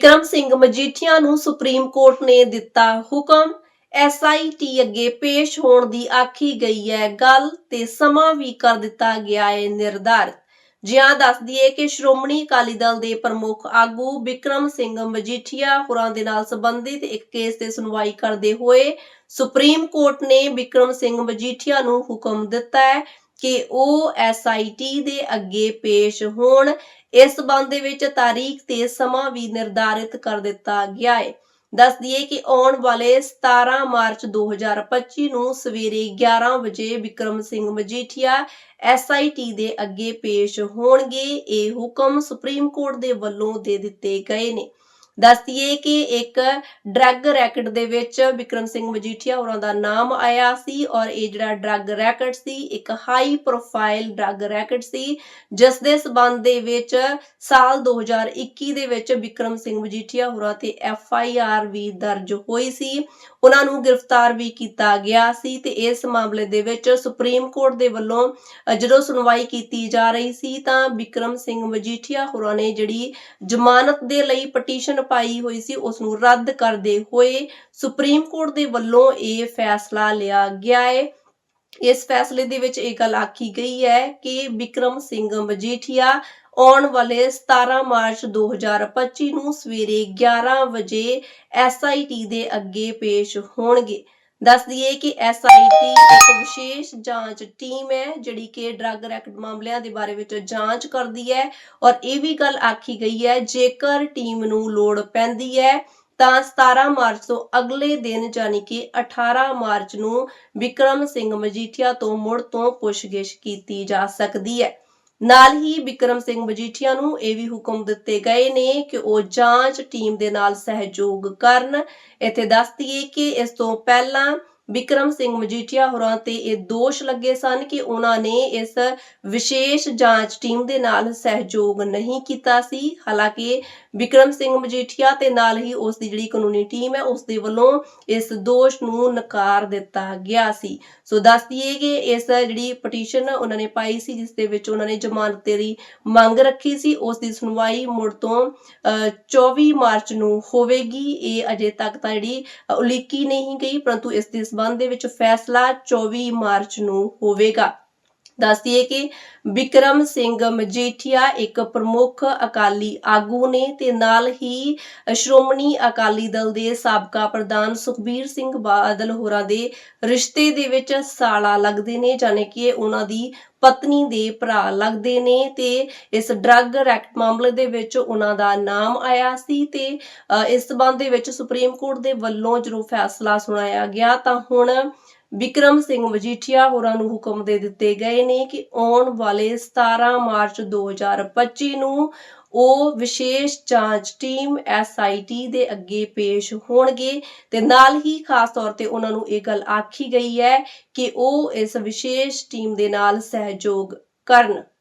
ਵਿਕਰਮ ਸਿੰਘ ਮਜੀਠੀਆ ਨੂੰ supreme court ਨੇ ਦਿੱਤਾ ਹੁਕਮ। ਐਸਆਈਟੀ ਅੱਗੇ ਪੇਸ਼ ਹੋਣ ਦੀ ਆਖੀ ਗਈ ਹੈ। ਗੱਲ ਤੇ ਸਮਾਂ ਵੀ ਕਰ ਦਿੱਤਾ ਗਿਆ ਹੈ ਨਿਰਧਾਰਿਤ। ਜਿਹਾਂ ਦੱਸ ਦਈਏ ਕਿ ਸ਼੍ਰੋਮਣੀ ਅਕਾਲੀ ਦਲ ਦੇ ਪ੍ਰਮੁੱਖ ਆਗੂ ਵਿਕਰਮ ਸਿੰਘ ਮਜੀਠੀਆ ਹੋਰਾਂ ਦੇ ਨਾਲ ਸੰਬੰਧਿਤ ਇੱਕ ਕੇਸ ਤੇ ਸੁਣਵਾਈ ਕਰਦੇ ਹੋਏ ਸੁਪਰੀਮ ਕੋਰਟ ਨੇ ਵਿਕਰਮ ਸਿੰਘ ਮਜੀਠੀਆ ਨੂੰ ਹੁਕਮ ਦਿੱਤਾ ਹੈ। ਕਿ ਉਹ ਐਸਆਈਟੀ ਦੇ ਅੱਗੇ ਪੇਸ਼ ਹੋਣ, ਇਸ ਸਬੰਧ ਦੇ ਵਿੱਚ ਤਾਰੀਖ ਤੇ ਸਮਾਂ ਵੀ ਨਿਰਧਾਰਿਤ ਕਰ ਦਿੱਤਾ ਗਿਆ ਹੈ ਦੱਸ ਦਈਏ ਕਿ ਆਉਣ ਵਾਲੇ 17 ਮਾਰਚ 2025 ਨੂੰ ਸਵੇਰੇ 11 ਵਜੇ ਵਿਕਰਮ ਸਿੰਘ ਮਜੀਠੀਆ ਐਸਆਈਟੀ ਦੇ ਅੱਗੇ ਪੇਸ਼ ਹੋਣਗੇ, ਇਹ ਹੁਕਮ ਸੁਪਰੀਮ ਕੋਰਟ ਦੇ ਵੱਲੋਂ ਦੇ ਦਿੱਤੇ ਗਏ ਨੇ। ਦੱਸ ਕਿ ਇੱਕ ਡਰੱਗ ਰੈਕਟ ਦੇ ਵਿੱਚ ਵਿਕਰਮ ਸਿੰਘ ਮਜੀਠੀਆ ਹੋਰਾਂ ਦਾ ਨਾਮ ਆਇਆ ਸੀ ਔਰ ਇਹ ਜਿਹੜਾ ਡਰੱਗ ਰੈਕਟ ਸੀ, ਇੱਕ ਹਾਈ ਪ੍ਰੋਫਾਈਲ ਡਰੱਗ ਰੈਕਟ ਸੀ, ਜਿਸ ਦੇ ਸਬੰਧ ਦੇ ਵਿੱਚ ਸਾਲ 2021 ਦੇ ਵਿੱਚ ਵਿਕਰਮ ਸਿੰਘ ਮਜੀਠੀਆ ਹੋਰਾਂ ਤੇ ਐਫ ਆਈ ਆਰ ਵੀ ਦਰਜ ਹੋਈ ਸੀ। ਉਹਨਾਂ ਨੂੰ ਗ੍ਰਿਫਤਾਰ ਵੀ ਕੀਤਾ ਗਿਆ ਸੀ ਤੇ ਇਸ ਮਾਮਲੇ ਦੇ ਵਿੱਚ ਸੁਪਰੀਮ ਕੋਰਟ ਦੇ ਵੱਲੋਂ ਜਦੋਂ ਸੁਣਵਾਈ ਕੀਤੀ ਜਾ ਰਹੀ ਸੀ ਤਾਂ ਵਿਕਰਮ ਸਿੰਘ ਮਜੀਠੀਆ ਹੋਰਾਂ ਨੇ ਜਿਹੜੀ ਜ਼ਮਾਨਤ ਦੇ ਲਈ ਪਟੀਸ਼ਨ ਪਾਈ ਹੋਈ ਸੀ ਉਸ ਨੂੰ ਰੱਦ ਕਰਦੇ ਹੋਏ ਸੁਪਰੀਮ ਕੋਰਟ ਦੇ ਵੱਲੋਂ ਇਹ ਫੈਸਲਾ ਲਿਆ ਗਿਆ ਹੈ। ਇਸ ਫੈਸਲੇ ਦੇ ਵਿੱਚ ਇਹ ਗੱਲ ਆਖੀ ਗਈ ਹੈ ਕਿ ਵਿਕਰਮ ਸਿੰਘ ਮਜੀਠੀਆ ਆਉਣ ਵਾਲੇ 17 ਮਾਰਚ 2025 ਨੂੰ ਸਵੇਰੇ 11 ਵਜੇ ਐਸਆਈਟੀ ਦੇ ਅੱਗੇ ਪੇਸ਼ ਹੋਣਗੇ। ਦੱਸ ਦਈਏ ਕਿ ਐਸਆਈਟੀ ਇੱਕ ਵਿਸ਼ੇਸ਼ ਜਾਂਚ ਟੀਮ ਹੈ, ਜਿਹੜੀ ਕਿ ਡਰੱਗ ਰੈਕਟ ਮਾਮਲਿਆਂ ਦੇ ਬਾਰੇ ਵਿੱਚ ਜਾਂਚ ਕਰਦੀ ਹੈ ਔਰ ਇਹ ਵੀ ਗੱਲ ਆਖੀ ਗਈ ਹੈ, ਜੇਕਰ ਟੀਮ ਨੂੰ ਲੋੜ ਪੈਂਦੀ ਹੈ, ਤਾਂ 17 ਮਾਰਚ ਤੋਂ ਅਗਲੇ ਦਿਨ ਯਾਨੀ ਕਿ 18 ਮਾਰਚ ਨੂੰ ਵਿਕਰਮ ਸਿੰਘ ਮਜੀਠੀਆ ਤੋਂ ਮੁੜ ਤੋਂ ਪੁੱਛਗਿੱਛ ਕੀਤੀ ਜਾ ਸਕਦੀ ਹੈ। ਨਾਲ ਹੀ ਵਿਕਰਮ ਸਿੰਘ ਮਜੀਠੀਆ ਨੂੰ ਇਹ ਵੀ ਹੁਕਮ ਦਿੱਤੇ ਗਏ ਨੇ ਕਿ ਉਹ ਜਾਂਚ ਟੀਮ ਦੇ ਨਾਲ ਸਹਿਯੋਗ ਕਰਨ। ਇੱਥੇ ਦੱਸ ਦਈਏ ਕਿ ਇਸ ਤੋਂ ਪਹਿਲਾਂ ਵਿਕਰਮ ਸਿੰਘ ਮਜੀਠੀਆ ਹੋਰਾਂ ਤੇ ਇਹ ਦੋਸ਼ ਲੱਗੇ ਸਨ ਕਿ ਉਹਨਾਂ ਨੇ ਇਸ ਵਿਸ਼ੇਸ਼ ਜਾਂਚ ਟੀਮ ਦੇ ਨਾਲ ਸਹਿਯੋਗ ਨਹੀਂ ਕੀਤਾ ਸੀ। ਹਾਲਾਂਕਿ ਵਿਕਰਮ ਸਿੰਘ ਮਜੀਠੀਆ ਤੇ ਨਾਲ ਹੀ ਉਸ ਦੀ ਜਿਹੜੀ ਕਾਨੂੰਨੀ ਟੀਮ ਹੈ ਉਸ ਦੇ ਵੱਲੋਂ ਇਸ ਦੋਸ਼ ਨੂੰ ਨਕਾਰ ਦਿੱਤਾ ਗਿਆ ਸੀ। ਸੋ ਦੱਸ ਦਈਏ ਕਿ ਇਸ ਜਿਹੜੀ ਪਟੀਸ਼ਨ ਉਹਨਾਂ ਨੇ ਪਾਈ ਸੀ ਜਿਸ ਦੇ ਵਿੱਚ ਉਹਨਾਂ ਨੇ ਜ਼ਮਾਨਤ ਦੀ ਮੰਗ ਰੱਖੀ ਸੀ ਉਸ ਦੀ ਸੁਣਵਾਈ ਮੁੜ ਤੋਂ ਅ, 24 ਮਾਰਚ ਨੂੰ ਹੋਵੇਗੀ। ਇਹ ਅਜੇ ਤੱਕ ਤਾਂ ਜਿਹੜੀ ਉਲੀਕੀ ਨਹੀਂ ਗਈ ਪਰੰਤੂ ਇਸ ਦੇ ਸਬੰਧ ਦੇ ਵਿੱਚ ਫੈਸਲਾ 24 ਮਾਰਚ ਨੂੰ ਹੋਵੇਗਾ। ਦੱਸ ਦਈਏ ਕਿ ਵਿਕਰਮ ਸਿੰਘ ਮਜੀਠੀਆ ਇੱਕ ਪ੍ਰਮੁੱਖ ਅਕਾਲੀ ਆਗੂ ਨੇ ਤੇ ਨਾਲ ਹੀ ਸ਼੍ਰੋਮਣੀ ਅਕਾਲੀ ਦਲ ਦੇ ਸਾਬਕਾ ਪ੍ਰਧਾਨ ਸੁਖਬੀਰ ਸਿੰਘ ਬਾਦਲ ਹੋਰਾਂ ਦੇ ਰਿਸ਼ਤੇ ਦੇ ਵਿੱਚ ਸਾਲਾ ਲੱਗਦੇ ਨੇ, ਜਾਣੇ ਕਿ ਇਹ ਉਹਨਾਂ ਦੀ ਪਤਨੀ ਦੇ ਭਰਾ ਲੱਗਦੇ ਨੇ ਤੇ ਇਸ ਡਰੱਗ ਰੈਕਟ ਮਾਮਲੇ ਦੇ ਵਿੱਚ ਉਹਨਾਂ ਦਾ ਨਾਮ ਆਇਆ ਸੀ ਤੇ ਇਸ ਸਬੰਧ ਦੇ ਵਿੱਚ ਸੁਪਰੀਮ ਕੋਰਟ ਦੇ ਵੱਲੋਂ ਜਦੋਂ ਫੈਸਲਾ ਸੁਣਾਇਆ ਗਿਆ ਤਾਂ ਹੁਣ ਵਿਕਰਮ ਸਿੰਘ ਮਜੀਠੀਆ ਹੋਰਾਂ ਨੂੰ ਹੁਕਮ ਦੇ ਦਿੱਤੇ ਗਏ ਨੇ ਕਿ ਆਉਣ ਵਾਲੇ 17 ਮਾਰਚ 2025 ਨੂੰ ਉਹ ਵਿਸ਼ੇਸ਼ ਜਾਂਚ ਟੀਮ ਐਸਆਈਟੀ ਦੇ ਅੱਗੇ ਪੇਸ਼ ਹੋਣਗੇ ਤੇ ਨਾਲ ਹੀ ਖਾਸ ਤੌਰ ਤੇ ਉਹਨਾਂ ਨੂੰ ਇਹ ਗੱਲ ਆਖੀ ਗਈ ਹੈ ਕਿ ਉਹ ਇਸ ਵਿਸ਼ੇਸ਼ ਟੀਮ ਦੇ ਨਾਲ ਸਹਿਯੋਗ ਕਰਨ।